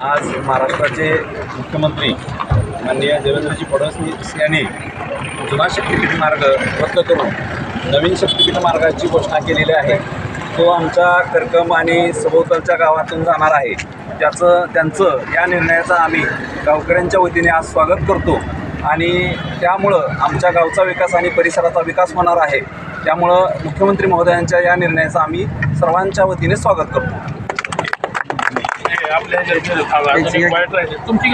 आज महाराष्ट्राचे मुख्यमंत्री माननीय देवेंद्रजी फडणवीस यांनी जुना शक्तिपीठ मार्ग रद्द करून नवीन शक्तिपीठ मार्गाची घोषणा केलेली आहे. तो आमच्या करकम आणि सभोवतालच्या गावातून जाणार आहे. त्याचं त्यांचं या निर्णयाचं आम्ही गावकऱ्यांच्या वतीने आज स्वागत करतो. आणि त्यामुळं आमच्या गावचा विकास आणि परिसराचा विकास होणार आहे. त्यामुळं मुख्यमंत्री महोदयांच्या या निर्णयाचं आम्ही सर्वांच्या वतीने स्वागत करतो. आपल्या. तुमची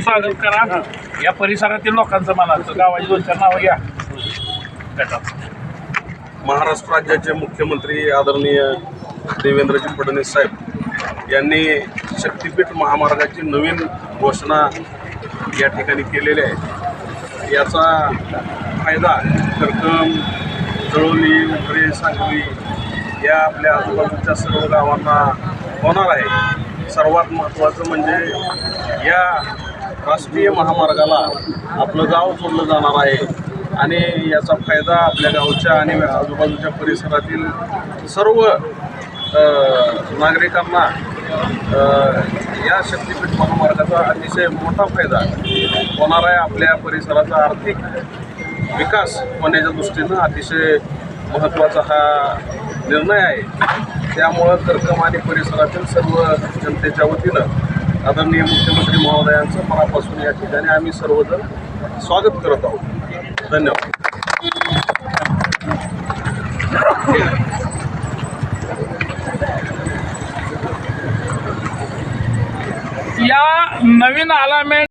स्वागत करा. या परिसरातील लोकांचं म्हणायचं गावाची दोन चार नावं घ्या. महाराष्ट्र राज्याचे मुख्यमंत्री आदरणीय देवेंद्रजी फडणवीस साहेब यांनी शक्तिपीठ महामार्गाची नवीन घोषणा या ठिकाणी केलेली आहे. याचा फायदा करकम जळोली उमरे सांगली या आपल्या आजूबाजूच्या सर्व गावांना होणार आहे. सर्वात महत्त्वाचं म्हणजे या राष्ट्रीय महामार्गाला आपलं गाव जोडलं जाणार आहे. आणि याचा फायदा आपल्या गावच्या आणि आजूबाजूच्या परिसरातील सर्व नागरिकांना या शक्तिपीठ महामार्गाचा अतिशय मोठा फायदा होणार आहे. आपल्या परिसराचा आर्थिक विकास होण्याच्या दृष्टीनं अतिशय महत्त्वाचा हा निर्णय आहे. त्यामुळं करकम आणि परिसरातील सर्व जनतेच्या वतीनं आदरणीय मुख्यमंत्री महोदयांचं मनापासून या ठिकाणी आम्ही सर्वजण स्वागत करत आहोत. धन्यवाद. या नवीन अलामेंट